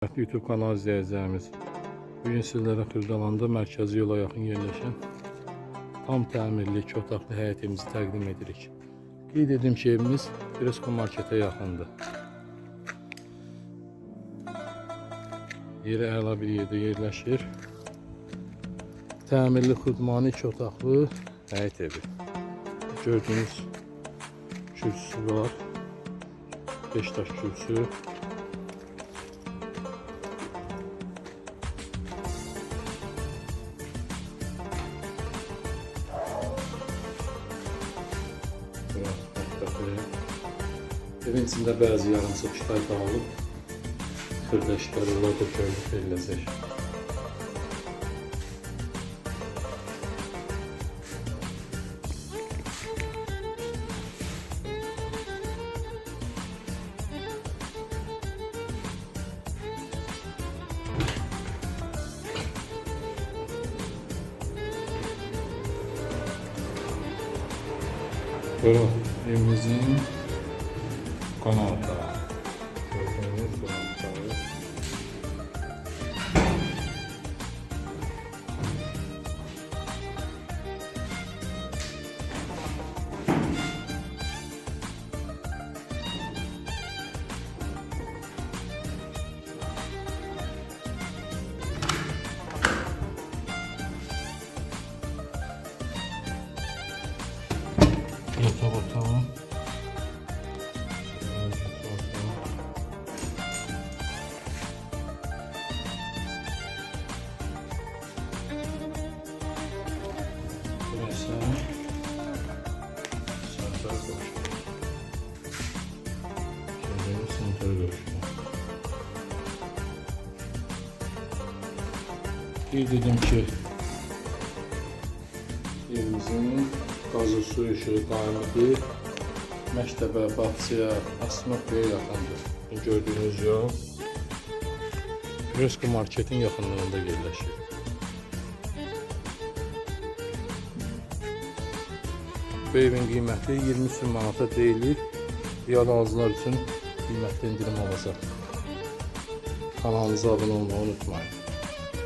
YouTube kanalı izləyicilərimiz. Bu gün sizlərə Xırdalanda mərkəzi yola yaxın yerləşən tam təmirli iki otaqlı həyətimizi təqdim edirik. Qeyd edim ki, evimiz Presko marketə yaxındır. Yeri əla bir yerdə yerləşir. Təmirli xudmani iki otaqlı həyət evi. Gördüyünüz kürsüsü var. Beşiktaş kürsü. Evin içində bəzi yarımsıq işlər dağılıb, xırda işlər onlar da görülüb veriləcək. Bura Firmezinho. Coloca lá. Yatak otağı. Burası santral koşu. Şimdi santral koşu. Bir dedim ki evimizin qazı su işığı qaynıdır. Məktəbə, bağçaya, asmaqlıya yaxındır. Gördüyünüz yol Presko marketin yaxınlığında yerləşir. Bu evin qiyməti 20 min manata deyilir. Real alıcılar üçün qiymətli indirim olacaq. Kanalımıza abunə olmayı unutmayın.